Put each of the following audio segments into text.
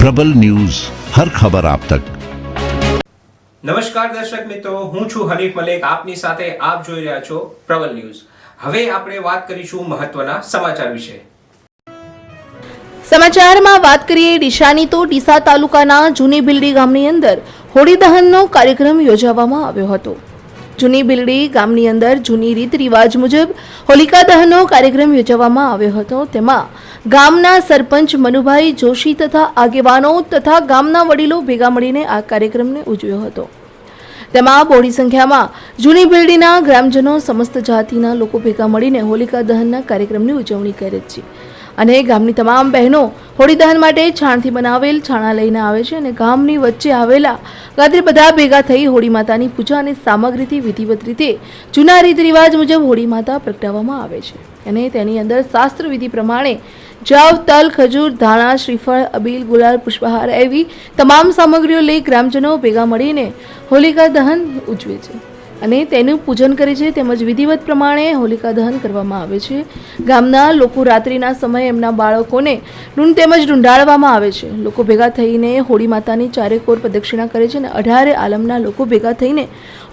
પ્રબલ news હર ખબર આપ તક. નમસ્કાર દર્શક મિત્રો હું છું હરીફ મલેક. આપની સાથે આપ જોઈ રહ્યા છો પ્રબલ ન્યૂઝ. હવે આપણે વાત કરીશું મહત્વના સમાચાર વિશે. સમાચારમાં વાત કરીએ ડીસાની તો ડીસા તાલુકાના જૂની બિલડી ગામની અંદર હોળી દહનનો કાર્યક્રમ યોજવામાં આવ્યો હતો. જૂની બિલડી ગામની અંદર જૂની રીત રિવાજ મુજબ હોલિકા દહનનો કાર્યક્રમ યોજવામાં આવ્યો હતો. તેમાં ગામના સરપંચ મનુભાઈ જોશી તથા આગેવાનો તથા ગામના વડીલો ભેગા મળીને આ કાર્યક્રમને ઉજવ્યો હતો. તેમાં બોડી સંખ્યામાં જૂની બિલ્ડીના ગ્રામજનો સમસ્ત જાતિના લોકો ભેગા મળીને હોલિકા દહનના કાર્યક્રમની ઉજવણી કરે છે અને ગામની તમામ બહેનો હોળી દહન માટે છાણથી બનાવેલ છાણા લઈને આવે છે અને ગામની વચ્ચે આવેલા ગાદરે બધા ભેગા થઈ હોળી માતાની પૂજા અને સામગ્રીથી વિધિવત રીતે જૂના રીત રિવાજ મુજબ હોળી માતા પ્રગટાવવામાં આવે છે. અને તેની અંદર શાસ્ત્ર વિધિ પ્રમાણે જવ તલ, ખજૂર, ધાણા, શ્રીફળ, અબીલ, ગુલાલ, પુષ્પહાર એવી તમામ સામગ્રીઓ લઈ ગ્રામજનો ભેગા મળીને હોલિકા દહન ઉજવે છે. અને તેનું પૂજન કરે છે. તેમજ વિધિવત પ્રમાણે હોલિકા દહન કરવામાં આવે છે. ગામના લોકો રાત્રિના સમયે એમના બાળકોને ડુંડ તેમજ ઢૂંઢાડવામાં આવે છે. લોકો ભેગા થઈને હોળી માતાની ચારેકોર પ્રદક્ષિણા કરે છે અને અઢારે આલમના લોકો ભેગા થઈને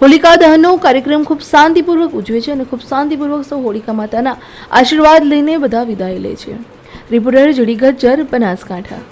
હોલિકા દહનનો કાર્યક્રમ ખૂબ શાંતિપૂર્વક ઉજવે છે અને ખૂબ શાંતિપૂર્વક સૌ હોલિકા માતાના આશીર્વાદ લઈને બધા વિદાય લે છે. રિપોર્ટર જડી ગજ્જર બનાસકાંઠા.